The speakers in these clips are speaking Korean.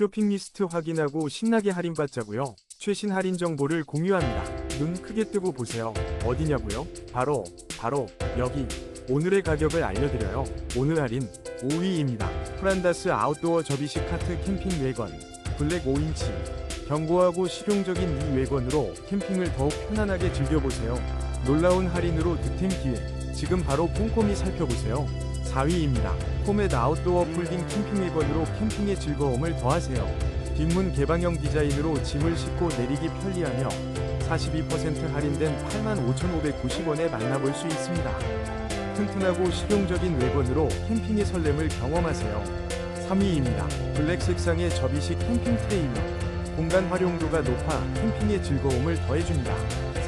쇼핑 리스트 확인하고 신나게 할인받자고요. 최신 할인 정보를 공유합니다. 눈 크게 뜨고 보세요. 어디냐고요? 바로 바로 여기. 오늘의 가격을 알려드려요. 오늘 할인 5위입니다. 프란다스 아웃도어 접이식 카트 캠핑 외건 블랙 5인치 견고하고 실용적인 이 외건으로 캠핑을 더욱 편안하게 즐겨보세요. 놀라운 할인으로 득템 기회. 지금 바로 꼼꼼히 살펴보세요. 4위입니다. 포맷 아웃도어 폴딩 캠핑 외건으로 캠핑의 즐거움을 더하세요. 뒷문 개방형 디자인으로 짐을 싣고 내리기 편리하며 42% 할인된 85,590원에 만나볼 수 있습니다. 튼튼하고 실용적인 외건으로 캠핑의 설렘을 경험하세요. 3위입니다. 블랙 색상의 접이식 캠핑 트레일러. 공간 활용도가 높아 캠핑의 즐거움을 더해줍니다.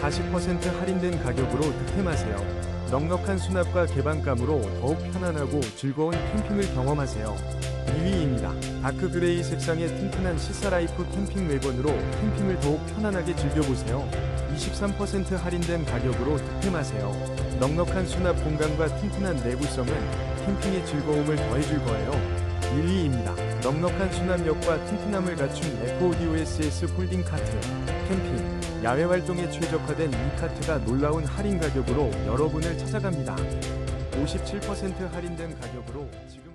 40% 할인된 가격으로 득템하세요. 넉넉한 수납과 개방감으로 더욱 편안하고 즐거운 캠핑을 경험하세요. 2위입니다. 다크 그레이 색상의 튼튼한 시사라이프 캠핑 외건으로 캠핑을 더욱 편안하게 즐겨보세요. 23% 할인된 가격으로 득템하세요. 넉넉한 수납 공간과 튼튼한 내구성은 캠핑의 즐거움을 더해줄 거예요. 1위입니다. 넉넉한 수납력과 튼튼함을 갖춘 FODOSS 폴딩 카트. 캠핑, 야외 활동에 최적화된 이 카트가 놀라운 할인 가격으로 여러분을 찾아갑니다. 57% 할인된 가격으로 지금